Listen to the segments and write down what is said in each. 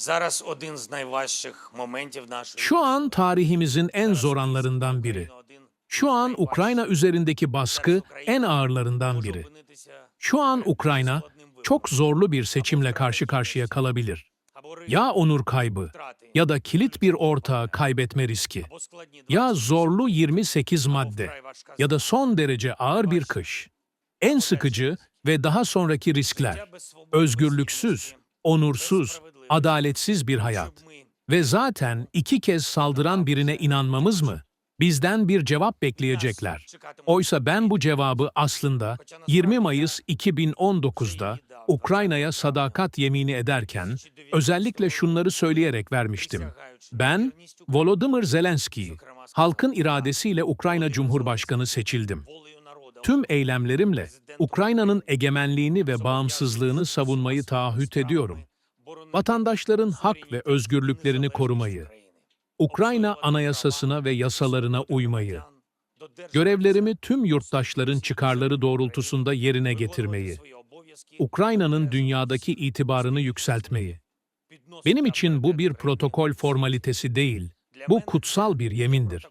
Зараз один з найважчих моментів нашої Şu an tarihimizin en zor anlarından biri. Şu an Ukrayna üzerindeki baskı en ağırlarından biri. Şu an Ukrayna çok zorlu bir seçimle karşı karşıya kalabilir. Ya onur kaybı ya da kilit bir ortağı kaybetme riski. Ya zorlu 28 madde ya da son derece ağır bir kış. En sıkıcı ve daha sonraki riskler. Özgürlüksüz, onursuz, adaletsiz bir hayat. Ve zaten iki kez saldıran birine inanmamız mı? Bizden bir cevap bekleyecekler. Oysa ben bu cevabı aslında 20 Mayıs 2019'da Ukrayna'ya sadakat yemini ederken özellikle şunları söyleyerek vermiştim. Ben Volodymyr Zelenski'yi halkın iradesiyle Ukrayna Cumhurbaşkanı seçildim. Tüm eylemlerimle Ukrayna'nın egemenliğini ve bağımsızlığını savunmayı taahhüt ediyorum. Vatandaşların hak ve özgürlüklerini korumayı, Ukrayna anayasasına ve yasalarına uymayı, görevlerimi tüm yurttaşların çıkarları doğrultusunda yerine getirmeyi, Ukrayna'nın dünyadaki itibarını yükseltmeyi. Benim için bu bir protokol formalitesi değil, bu kutsal bir yemindir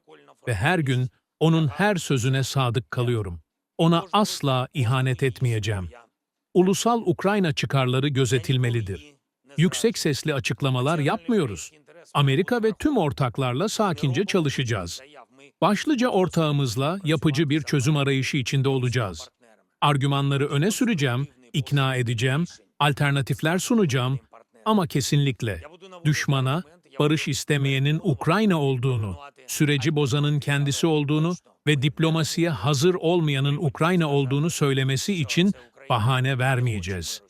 ve her gün onun her sözüne sadık kalıyorum. Ona asla ihanet etmeyeceğim. Ulusal Ukrayna çıkarları gözetilmelidir. Yüksek sesli açıklamalar yapmıyoruz. Amerika ve tüm ortaklarla sakince çalışacağız. Başlıca ortağımızla yapıcı bir çözüm arayışı içinde olacağız. Argümanları öne süreceğim, ikna edeceğim, alternatifler sunacağım ama kesinlikle düşmana, barış istemeyenin Ukrayna olduğunu, süreci bozanın kendisi olduğunu ve diplomasiye hazır olmayanın Ukrayna olduğunu söylemesi için bahane vermeyeceğiz.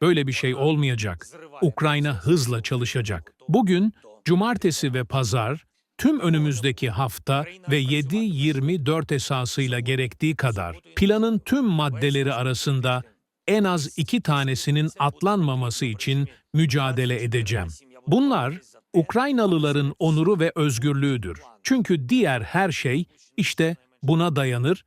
Böyle bir şey olmayacak. Ukrayna hızla çalışacak. Bugün, cumartesi ve pazar, tüm önümüzdeki hafta ve 7-24 esasıyla gerektiği kadar planın tüm maddeleri arasında en az iki tanesinin atlanmaması için mücadele edeceğim. Bunlar, Ukraynalıların onuru ve özgürlüğüdür. Çünkü diğer her şey işte buna dayanır